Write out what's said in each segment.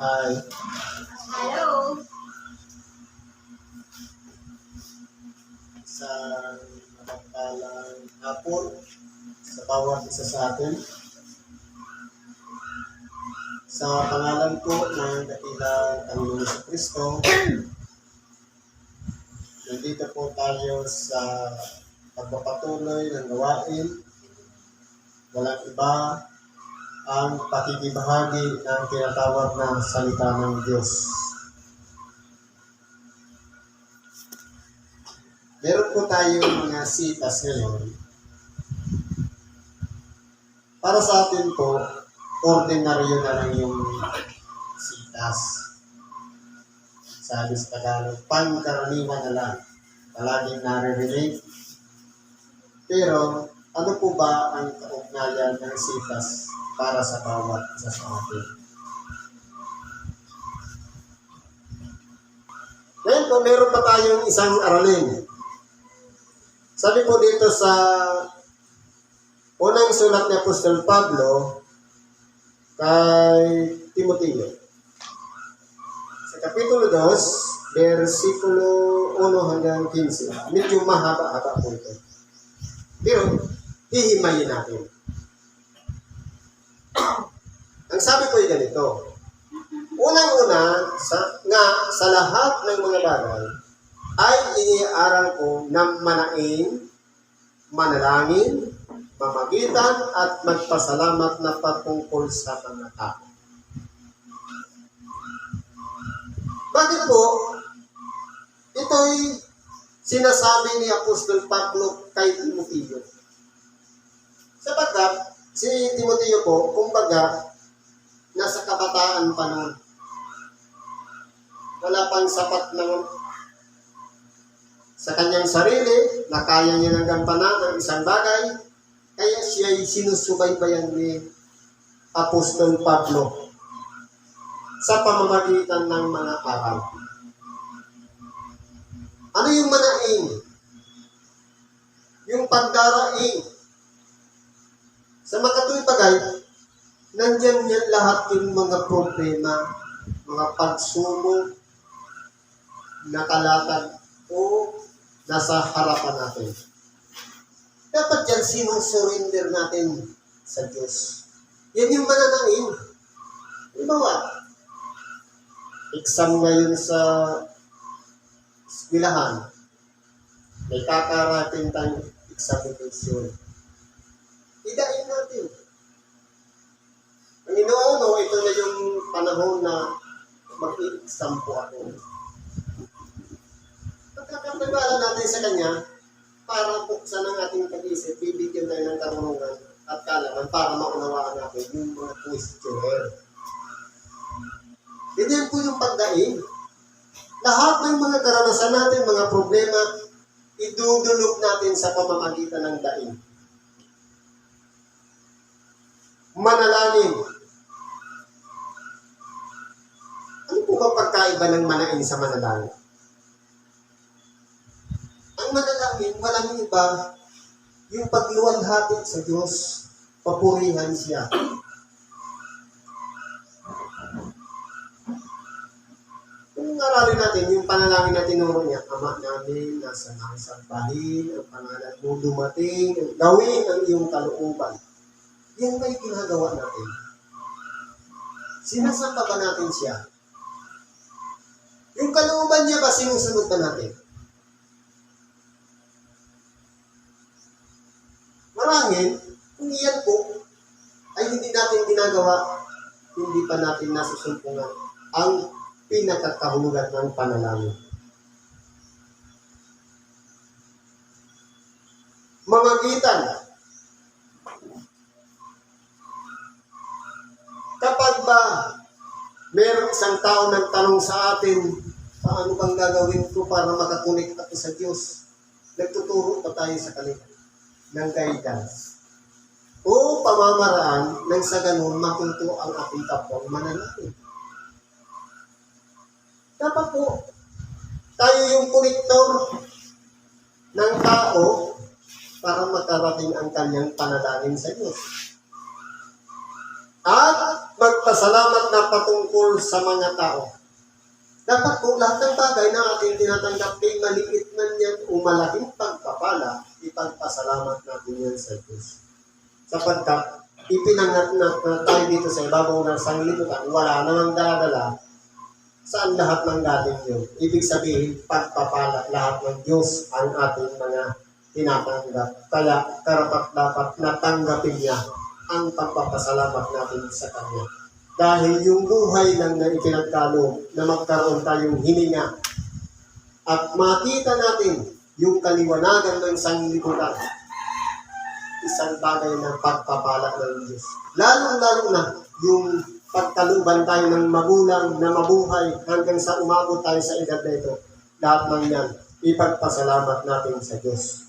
Hi. Hello. Sa mapagpalang hapon sa bawat isa sa atin. Sa pangalan po ng dakilang Panginoon sa Kristo, nandito po tayo sa pagpapatuloy ng gawain. Walang iba ang pakikibahagi ng tinatawag na salita ng Diyos. Meron po tayong mga sitas ngayon. Para sa atin po, ordinaryo na lang yung sitas. Sabi sa Tagalog, pangkaraniwan na lang. Palaging naririnig. Pero, ano po ba ang kaugnayan ng sitas para sa bawat isa sa atin? Ngayon po, meron pa tayong isang aralin. Sabi po dito sa unang sulat ni Apostol Pablo kay Timoteo. Sa Kapitulo 2, versikulo 1 hanggang 15. Medyo mahaba-haba po ito. Pero, hihimayin natin. Ang sabi ko ay ganito. Unang-una, sa, nga sa lahat ng mga bagay, ay iniaral ko ng manaing, manalangin, mamagitan at magpasalamat na patungkol sa mga tao. Bakit po? Ito'y sinasabi ni Apostol Pablo kay Timoteo. Sapagkat si Timoteo po, kumbaga, nasa kabataan pa noon. Wala pang sapat ng sa kanyang sarili na kaya niya ng gampanan ng isang bagay, kaya siya ay sinusubaybayan ni Apostol Pablo sa pamamagitan ng mga aral. Ano yung manaing? Yung pagdaraing. Sa makatuwing bagay, nandyan yan lahat yung mga problema, mga pagsubok, nakalatag o nasa harapan natin. Dapat yan sinusurrender natin sa Diyos. Yan yung mananain. Halimbawa, exam ngayon sa eskwelahan. May kakarating tayong examination. Idain natin. Panginoon, oh, ito na yung panahon na mag-exam po ako pagkakapagwala natin sa Kanya, para buksan ang ating pag-isip, bibigyan tayo ng karunungan at kalaman para maunawaan natin yung mga questioner. Ganyan po yung pagdaing. Lahat ng mga karanasan natin, mga problema, idudulog natin sa pamamagitan ng daing. Manalangin. Ano po ba pagkaiba ng manain sa manalangin? Ang manalangin, walang iba, yung pagluwalhati sa Diyos, papurihan siya. Kung aralin natin, yung panalangin na tinuro niya, Ama namin, nasa nasambahin, ang pangalan mo dumating, gawin ang iyong kalooban. Yan may ginagawa natin. Sinasamba ba natin siya? Yung kalooban niya ba sinusunod ba natin? Marangin, kung iyan po ay hindi natin ginagawa, hindi pa natin nasusumpungan ang pinakakahulugan ng panalangin. Mamagitan. Kapag ba merong isang tao nagtanong sa atin, paano bang gagawin ko para makakunik ako sa Diyos? Nagtuturo pa tayo sa kanila ng guidance o pamamaraan nang sa ganun matuto ang ating kapwang mananakit. Dapat po, tayo yung connector ng tao para makarating ang kanyang panalangin sa Diyos. Pagpapasalamat na patungkol sa mga tao. Dapat po lahat ng bagay na ating tinatanggap kay maliit man yan o malaking pagpapala, ipagpasalamat natin yan sa Diyos. Sapagkat ipinangat na, na tayo dito sa ibabaw ng sanglibutan, wala namang daladala, saan lahat ng galing yun? Ibig sabihin, pagpapala lahat ng Diyos ang ating mga tinatanggap. Kaya karapat dapat natanggapin niya ang pagpapasalamat natin sa Kanya. Dahil yung buhay lang na ipinagkaloob na magkaroon tayong hininga at makita natin yung kaliwanagan ng sanglibutan, isang bagay na pagpapala ng Diyos. Lalong-lalo na yung pagkaluban tayo ng magulang na mabuhay hanggang sa umabot tayo sa edad na ito. Lahat ng yan, ipagpasalamat natin sa Diyos.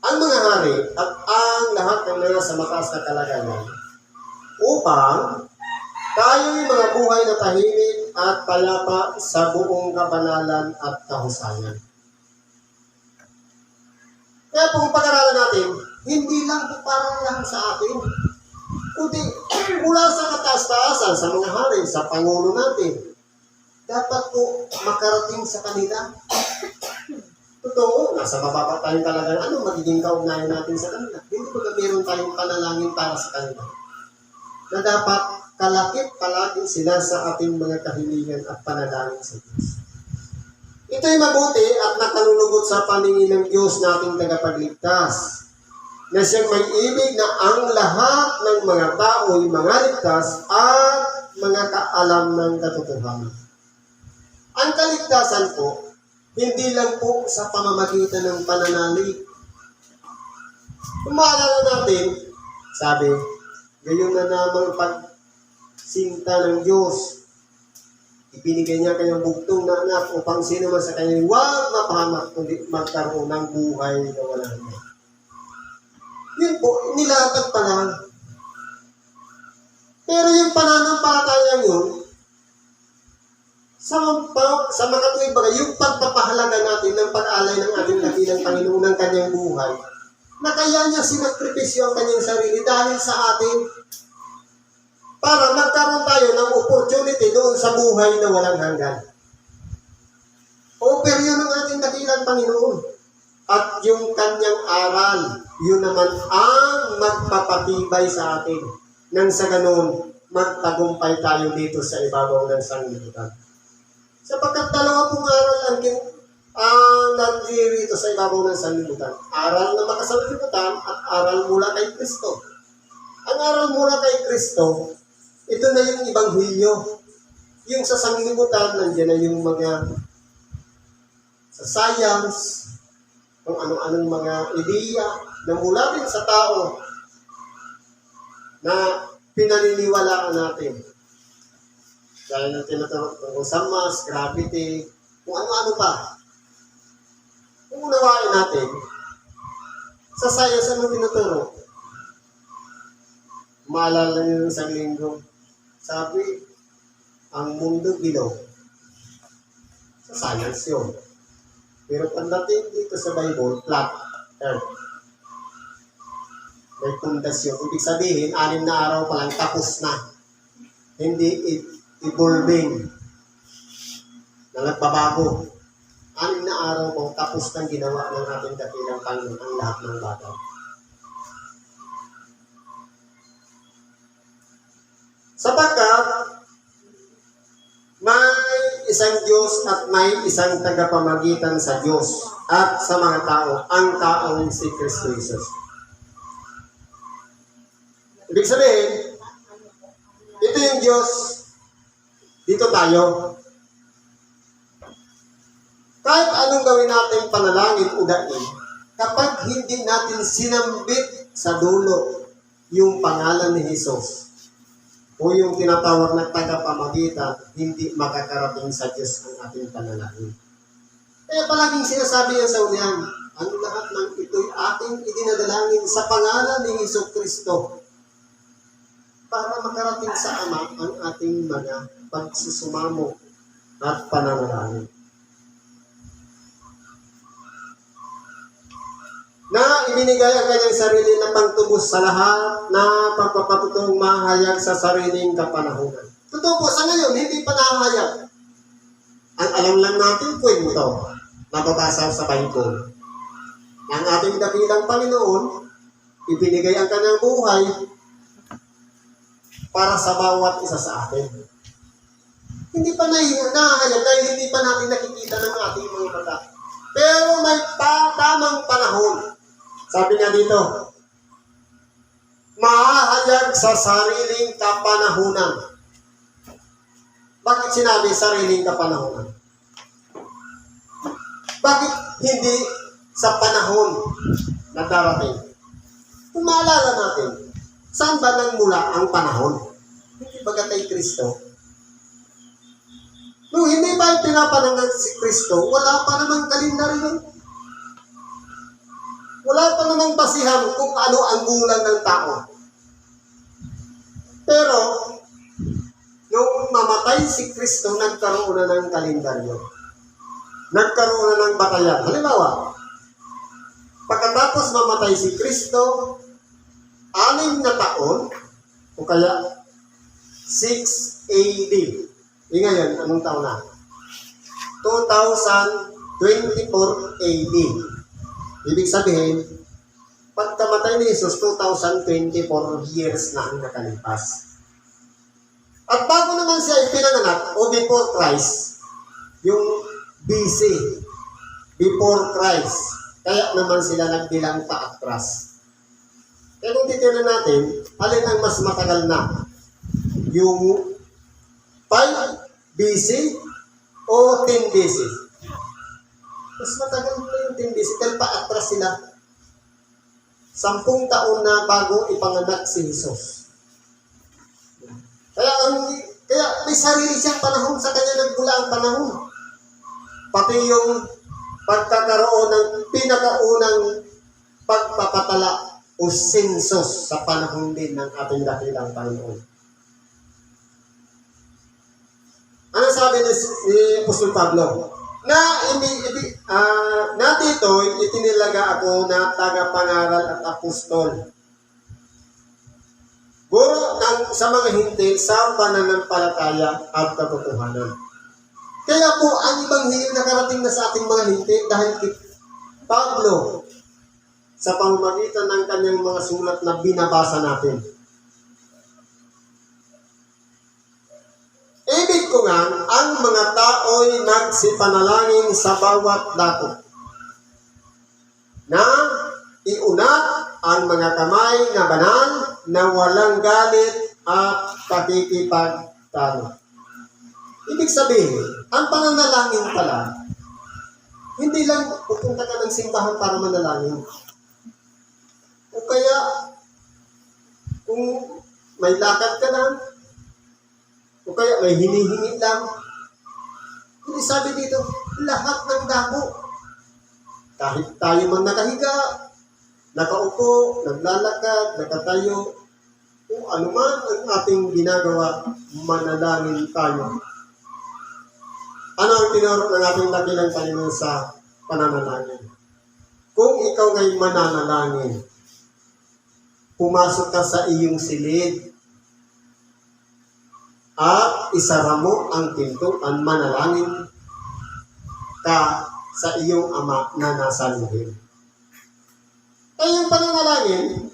Ang mga hari at ang lahat ng nasa mataas na kalagayan upang tayo'y mga buhay na tahimik at palapa sa buong kabanalan at kahusayan. Kaya kung pag-aralan natin, hindi lang po parang lang sa atin, kundi mula sa kataas-taasan, sa mga hari, sa Pangulo natin, dapat po makarating sa kanila. Totoo, nasa baba pa tayo talaga, ano magiging kaugnayan natin sa kanila? Hindi ba meron tayong panalangin para sa kanila? Na dapat kalakip palagi sila sa ating mga kahilingan at panalangin sa Diyos. Ito'y mabuti at nakalulugod sa paningin ng Diyos nating tagapagligtas na siyang may ibig na ang lahat ng mga tao ay mga ligtas at mga kaalam ng katotohanan. Ang kaligtasan po, hindi lang po sa pamamagitan ng pananalig. Kung maalala natin, sabi, gayon na namang pagsinta ng Diyos, ibinigay niya kanyang bugtong na anak upang sino man sa kanya huwag mapahamak kundi magkaroon ng buhay na wala hanggan. Yun po, nilatag pa lang. Pero yung pananampalataya yun, sa, sa mga tuwing bagay, yung pagpapahalaga natin ng pag-alay ng ating dakilang Panginoon ng kanyang buhay, na kaya niya sinakripisyo ang kanyang sarili dahil sa atin para magkaroon tayo ng opportunity doon sa buhay na walang hanggan. Offer yun ng ating dakilang Panginoon. At yung kanyang aral, yun naman ang magpapatibay sa atin. Nang sa ganun, magtagumpay tayo dito sa ibabaw ng sanglibutan. Sapagkat dalawa pong aral ang kin- ang nandirito sa ibabaw ng sanlibutan. Aral na makasanlibutan at aral mula kay Kristo. Ang aral mula kay Kristo, ito na yung ibanghilyo. Yung sa sanglibutan, nandiyan na yung mga sa science, kung ano-anong mga ideya na mula din sa tao na pinaniniwalaan natin. Gaya ng tinatawag tungkol sa mass, gravity, kung ano-ano pa. Kung unawain natin, sa science ano tinuturo? Maalala niyo ng isang linggo, sabi, ang mundo bilog. Sa science yun. Pero pagdating dito sa Bible, flat earth. May pundasyon. Ibig sabihin, anim na araw pa lang tapos na. Hindi i- evolving na nagbabago. Anim na araw po, tapos nang ginawa ng ating dakilang Panginoon ang lahat ng bagay. Sapagkat may isang Diyos at may isang tagapamagitan sa Diyos at sa mga tao, ang taong si Kristo Jesus. Ibig sabihin, ito yung Diyos, dito tayo. Kahit anong gawin natin panalangin o daig, kapag hindi natin sinambit sa dulo yung pangalan ni Jesus, o yung tinatawag na tagapamagitan, hindi makakarating sa Diyos ang ating panalangin. Kaya palaging sinasabi yan sa ulihan, ang lahat ng ito'y ating idinadalangin sa pangalan ni Hesus Kristo para makarating sa Ama ang ating mga pagsusumamo at pananalangin. na ibinigay ang kanyang sarili na pangtubos sa lahat na pagpapatutong mahayag sa sariling kapanahunan. Totoo po, sa ngayon, hindi pa nahahayag. Ang alam lang natin, kwento, nababasa sa Bible. Ang ating dakilang Panginoon, ibinigay ang kanyang buhay para sa bawat isa sa atin. Hindi pa nahahayag dahil hindi pa natin nakikita ng ating mga mata. Pero may pa- tamang panahon. Sabi nga dito, mahahayag sa sariling kapanahunan. Bakit sinabi sariling kapanahunan? Bakit hindi sa panahon na darating? Kung maalala natin, saan ba nagmula ang panahon? Hindi ba kay Kristo? Nung hindi pa pinapanangan si Kristo, wala pa namang kalendaryo. Wala pa namang basihan kung ano ang gulang ng tao. Pero, nung mamatay si Kristo, nagkaroon na ng kalendaryo. Nagkaroon na ng batayan. Halimbawa, pagkatapos mamatay si Kristo, anim na taon, o kaya 6 AD. E ngayon, anong taon na? 2024 AD. Ibig sabihin, pagkamatay ni Jesus, 2024 years na ang nakalipas. At bago naman siya ipinanganak, o before Christ, yung BC, before Christ, kaya naman sila nagbilang paatras. Kaya kung titignan natin, alin ang mas matagal na? Yung 5 BC o 10 BC? Mas matagal na yung 10 BC dahil paatras sila. Sampung taon na bago ipanganak si Jesus. Kaya ang kaya may sarili siyang panahon sa kanya nagmula ang panahon. Pati yung pagkakaroon ng pinakaunang pagpapatala o census sa panahon din ng ating dakilang Panginoon. Ano sabi ni, ni Apostol Pablo? Na ini, ini ah, na dito itinilaga ako na tagapangaral at apostol. Guro ng sa mga hintil sa pananampalataya at katotohanan. Kaya po ang ibanghilyo nakarating na sa ating mga hintil dahil kay Pablo sa pamamagitan ng kanyang mga sulat na binabasa natin. Ibig ko nga, ang mga tao'y nagsipanalangin sa bawat dako na iunat ang mga kamay na banal na walang galit at pakikipagtalo. Ibig sabihin, ang pananalangin pala, hindi lang pupunta ka ng simbahan para manalangin. O kaya, kung may lakad ka lang, o kaya may hinihingi lang, hindi sabi dito, lahat ng dako. Kahit tayo man nakahiga, nakaupo, naglalakad, nakatayo, kung ano man ang ating ginagawa, manalangin tayo. Ano ang tinuro ng ating dakilang Panginoon sa pananalangin? Kung ikaw ngay mananalangin, pumasok ka sa iyong silid at isara mo ang pintuan manalangin ka sa iyong ama na nasa luhim. Kaya yung pananalangin,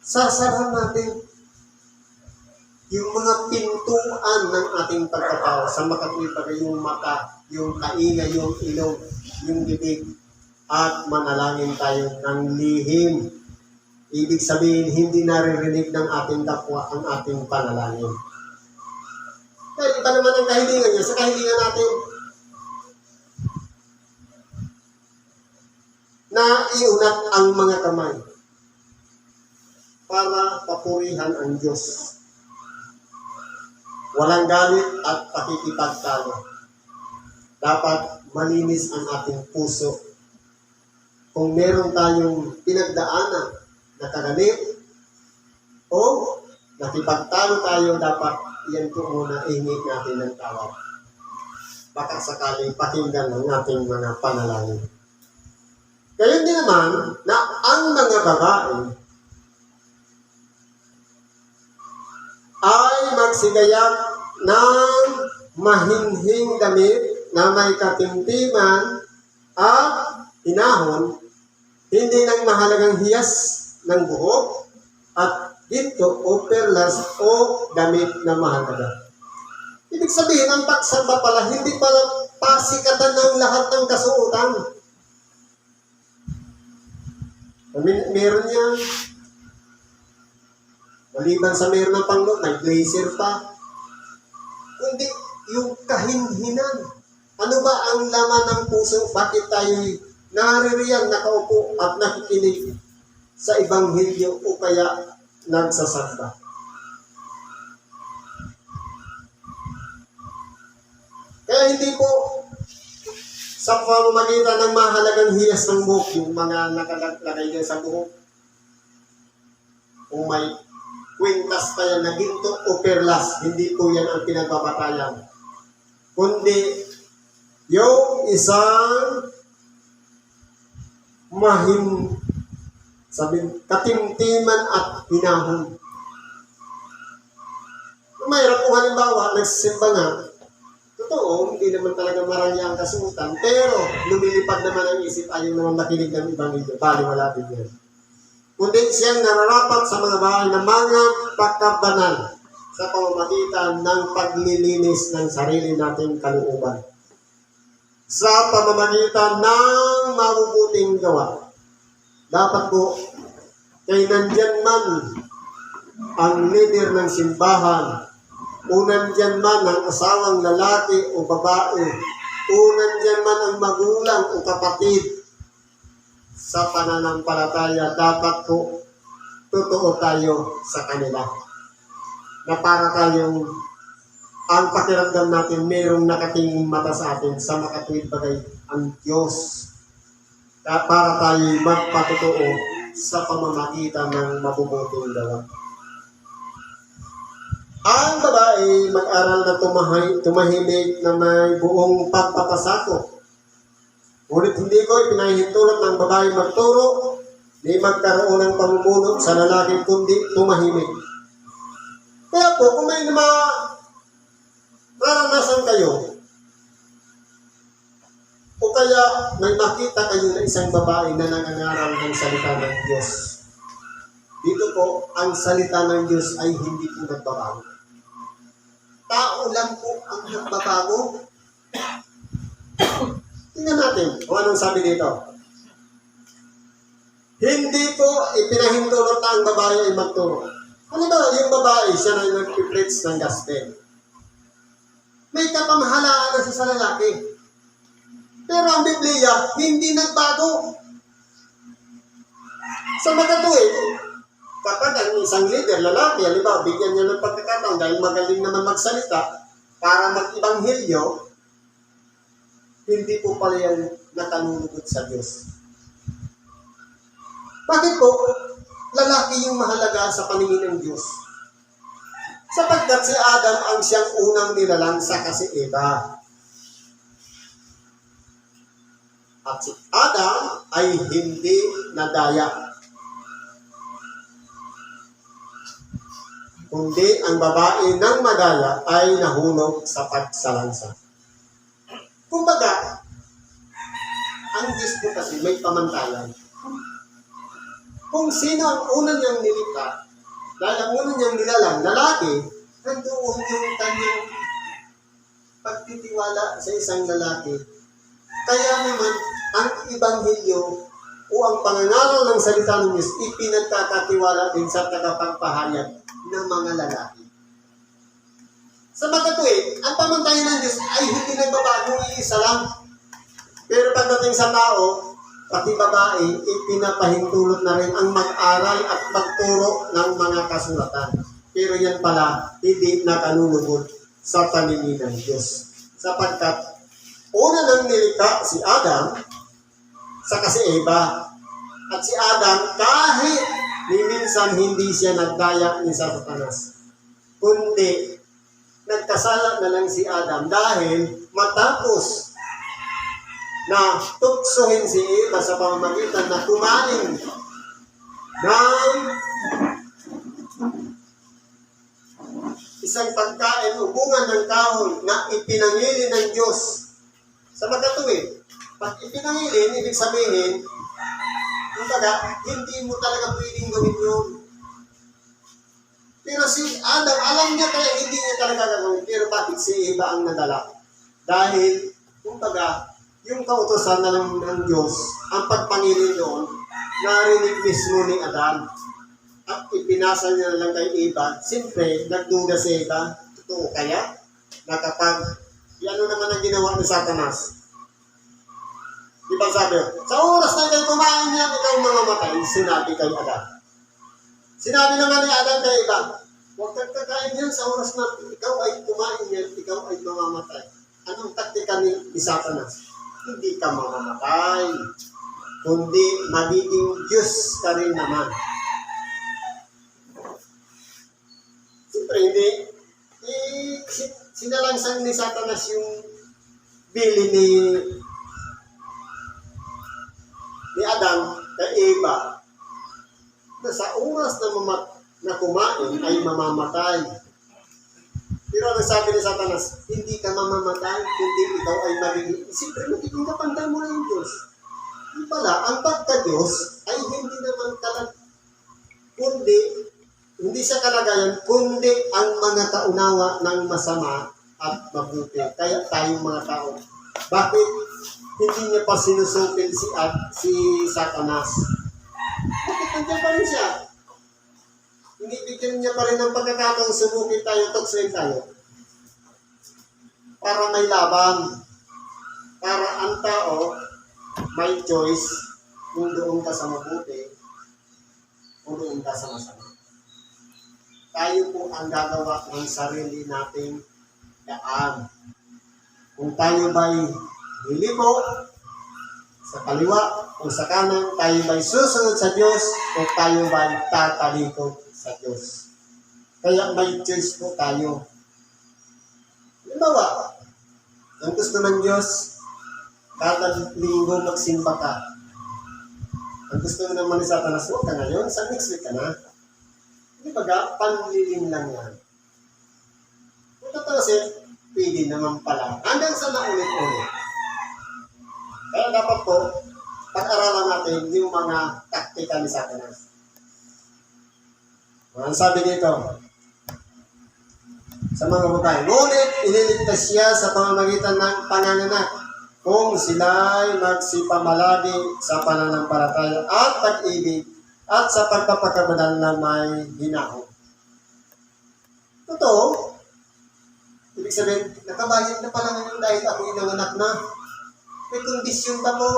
sasara natin yung mga pintuan ng ating pagkatao sa makakita yung mata, yung kaingay, yung ilong, yung bibig, at manalangin tayo ng lihim. Ibig sabihin, hindi naririnig ng ating kapwa ang ating panalangin. Dahil iba naman ang kahilingan niya sa kahilingan natin. Na iunat ang mga kamay para papurihan ang Diyos. Walang galit at pakikipagtalo. Dapat malinis ang ating puso. Kung meron tayong pinagdaanan na kagalit o nakipagtalo tayo, dapat yan po muna ihingit natin ng tawad. Baka sakaling pakinggan ng ating mga panalangin. Gayon din naman na ang mga babae ay magsigayak ng mahinhing damit na may katimtiman at hinahon, hindi ng mahalagang hiyas ng buhok at dito o perlas o damit na mahalaga. Ibig sabihin, ang pagsamba pala, hindi pala pasikatan ng lahat ng kasuotan. Mer- meron yan. Maliban sa meron ng panglo, may blazer pa. Kundi yung kahinhinan. Ano ba ang laman ng puso? Bakit tayo naririyan, nakaupo at nakikinig sa Ebanghelyo o kaya nagsasamba? Kaya hindi po sa pamamagitan ng mahalagang hiyas ng buhok, yung mga nakalagay din sa buhok, kung may kwintas pa yan na ginto o perlas, hindi po yan ang pinagbabatayan. Kundi, yung isang mahim, sabi, katimtiman at hinahon. Mayroon po halimbawa, nagsisimba nga, Totoo, hindi naman talaga marami ang kasuotan, pero lumilipad naman ang isip ayaw naman makinig ng ibang ito. Bali, wala din yan. Kundi siyang nararapat sa mga bahay ng mga pagkabanal sa pamamagitan ng paglilinis ng sarili nating kalooban. Sa pamamagitan ng mabubuting gawa. Dapat po, kay nandyan man ang leader ng simbahan o nandyan man ang asawang lalaki o babae, o nandyan man ang magulang o kapatid, sa pananampalataya, dapat po totoo tayo sa kanila. Na para tayong ang pakiramdam natin, merong nakatingin mata sa atin sa makatuwid bagay ang Diyos. Para tayo magpatotoo sa pamamagitan ng mabubuting gawa. Ang babae mag-aral na tumahay, tumahimik na may buong pagpapasako. Ngunit hindi ko ipinahintulot ng babae magturo, di magkaroon ng pamumuno sa lalaki kundi tumahimik. Kaya po, kung may mga naranasan kayo, o kaya may makita kayo na isang babae na nangangaral ng salita ng Diyos, dito po, ang salita ng Diyos ay hindi po nagbabago tao lang po ang nagbabago. Tingnan natin kung anong sabi dito. Hindi ko ipinahintulot na ang babae ay magturo. Ano ba, yung babae, siya na nag-preach ng gospel. May kapamahalaan na sa lalaki. Pero ang Biblia, hindi nagbago. Sa magkatuwid, kapag ang isang leader, lalaki, halimbawa, bigyan niya ng pagkakataon dahil magaling naman magsalita para mag-ibanghilyo, hindi po pala yan nakalulugod sa Diyos. Bakit po? Lalaki yung mahalaga sa paningin ng Diyos. Sapagkat si Adam ang siyang unang nilalang sa kasi Eva. At si Adam ay hindi nadaya kundi ang babae ng madaya ay nahulog sa pagsalansa. Kumbaga, ang Diyos po kasi may pamantayan. Kung sino ang unang niyang nilikha, dahil ang unang niyang nilalang, lalaki, nandoon yung kanyang pagtitiwala sa isang lalaki. Kaya naman, ang Ebanghelyo o ang pangangaral ng salita ng Diyos, ipinagkakatiwala din sa tagapagpahayag ng mga lalaki. Sa magkatuwid, ang pamantayan ng Diyos ay hindi nagbabago iisa lang. Pero pagdating sa tao, pati babae, ipinapahintulot na rin ang mag-aral at magturo ng mga kasulatan. Pero yan pala, hindi nakalulugod sa paningin ng Diyos. Sapagkat, una nang nilikha si Adam, sa si Eva. At si Adam, kahit minsan hindi siya nagdaya ni sa Satanas. Kundi, nagkasala na lang si Adam dahil matapos na tuksohin si Eva sa pamamagitan na kumain ng isang pagkain o ng kahoy na ipinangili ng Diyos sa magkatuwid. Pag ipinangili, ibig sabihin, kumbaga, hindi mo talaga pwedeng gawin yun. Pero si Adam, alam niya kaya hindi niya talaga gagawin. Pero bakit si Eva ang nadala? Dahil, kumbaga, yung kautosan na lang ng Diyos, ang pagpangilin doon, narinig mismo ni Adam. At ipinasa niya na lang kay Eva. Siyempre, nagduda si Eva. Totoo kaya? Na kapag, ano naman ang ginawa ni Satanas? Di ba sabi, sa oras na kayo kumain niya, ikaw mga matay, sinabi kay Adam. Sinabi naman ni Adam kay Eva, huwag kang kakain yan sa oras na ikaw ay kumain yan, ikaw ay mamamatay. Anong taktika ni, Satanas? Hindi ka mamamatay, kundi magiging Diyos ka rin naman. Siyempre, hindi. Eh, si- sinalangsang ni Satanas yung bili ni ni Adam kay Eva na sa oras na, mamat, na kumain ay mamamatay. Pero ang sabi ni Satanas, hindi ka mamamatay, kundi ikaw ay magiging, siyempre magiging kapantay mo na Diyos. Yung pala, ang pagka-Diyos ay hindi naman kalag, kundi, hindi sa kalagayan, kundi ang mga kaunawa ng masama at mabuti. Kaya tayong mga tao. Bakit hindi niya pa sinusupil si, at, si Satanas? Bakit nandiyan pa rin siya? Hindi bigyan niya pa rin ng pagkakataong sumukin tayo, tuksoin tayo. Para may laban. Para ang tao may choice kung doon ka sa mabuti o doon ka sa masama. Tayo po ang gagawa ng sarili nating daan. Kung tayo ba'y lilibo sa kaliwa o sa kanan, tayo ba'y susunod sa Diyos o tayo ba'y tatalikod sa Diyos. Kaya may choice po tayo. Halimbawa, ang gusto ng Diyos, kada linggo magsimba ka. Ang gusto naman ni Satanas, huwag ka ngayon, sa next week ka na. Hindi ba ga, panlilim lang yan. Kung tatawasin, pwede naman pala. Hanggang sa naulit-ulit. Kaya dapat po, pag-aralan natin yung mga taktika ni Satanas. Ang sabi dito, sa mga babae, ngunit iniligtas siya sa pamamagitan ng panganganak kung sila'y magsipamalagi sa pananampalataya at pag-ibig at sa pagpapakabanal na may hinaho. Totoo, ibig sabihin, nakabayad na pala ngayon dahil ako inanganak na. May kondisyon ba po?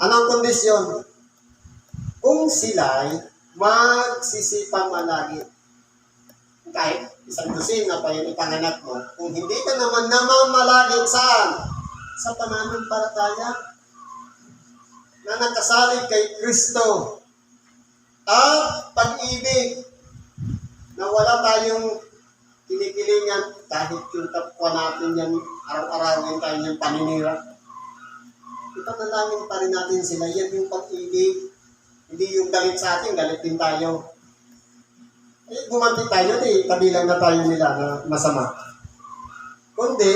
Anong kondisyon? Kung sila'y magsisipamalagi kahit isang dosina pa yung ipanganak mo, kung hindi ka naman namamalagin saan? Sa pananampalataya na nakasalig kay Kristo at pag-ibig na wala tayong kinikilingan kahit yung kapwa natin yan araw-arawin tayo yung paninira. Ipanalangin pa rin natin sila. Yan yung pag-ibig. Hindi yung galit sa atin, galit din tayo. Eh, gumanti tayo, di kabilang na tayo nila na masama. Kundi,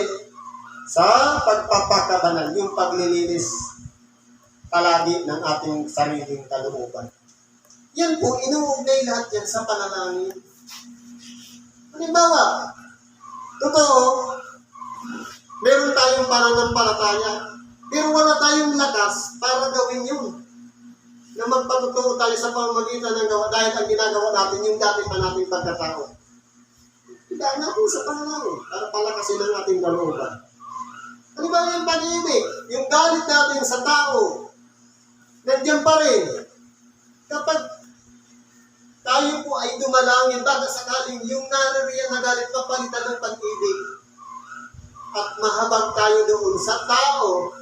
sa pagpapakabanal, yung paglilinis palagi ng ating sariling kalooban. Yan po, inuugnay lahat yan sa panalangin. Halimbawa, totoo, meron tayong pananampalataya, pero wala tayong lakas para gawin yun na magpatutuo tayo sa pamamagitan ng gawa dahil ang ginagawa natin yung dati pa nating pagkatao. Hidaan natin sa panalangin para palakasin ang ating kalooban. Ano ba yung pag-ibig? Yung galit natin sa tao, nandiyan pa rin. Kapag tayo po ay dumalangin, baka sakaling yung naririyan na galit papalitan ng pag-ibig at mahabag tayo doon sa tao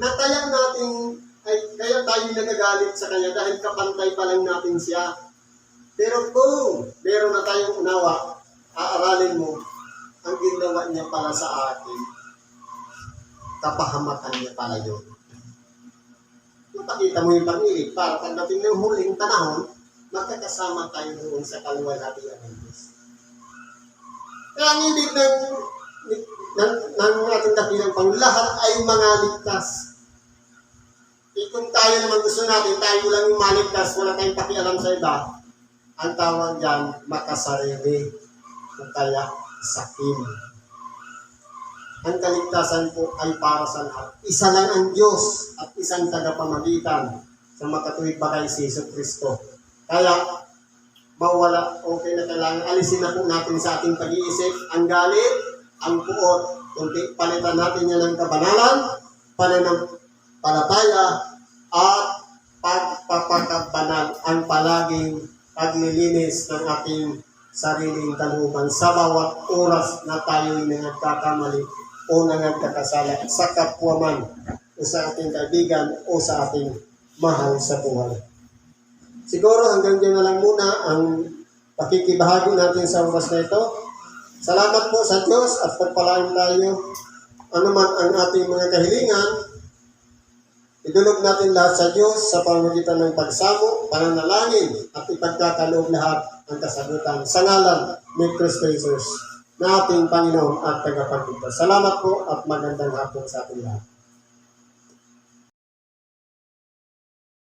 na kaya natin ay kaya tayo nagagalit sa kanya dahil kapantay pa lang natin siya. Pero kung meron na tayong unawa, aaralin mo ang ginawa niya para sa atin. Kapahamatan niya pala yun. Napakita mo yung pag-ibig para pagdating ng huling panahon, magkakasama tayo doon sa kaluwalhatian ng Diyos. Kaya ang ibig ng, ng, ng ating dakilang pang lahat ay mga ligtas. E kung tayo naman gusto natin, tayo lang yung maligtas, wala tayong pakialam sa iba, ang tawag dyan, makasarili. O kaya, sakim. Ang kaligtasan po ay para sa lahat. Isa lang ang Diyos at isang tagapamagitan sa makatuwid bagay si Yesu Kristo. Kaya, mawala, okay na kailangan alisin na po natin sa ating pag-iisip ang galit, ang puot, kundi palitan natin yan ng kabanalan, pananampalataya, at pagpapakabanal ang palaging paglilinis ng ating sariling kalooban sa bawat oras na tayo'y nagkakamali o nagkakasala sa kapwa man o sa ating kaibigan o sa ating mahal sa buhay. Siguro hanggang dyan na lang muna ang pakikibahagi natin sa oras na ito. Salamat po sa Diyos at pagpalain tayo. Ano man ang ating mga kahilingan, idulog natin lahat sa Diyos sa pamamagitan ng pagsamo, pananalangin at ipagkakaloob lahat ang kasagutan sa ngalan ni Kristo Jesus na ating Panginoon at tagapagligtas. Salamat po at magandang hapon sa ating lahat.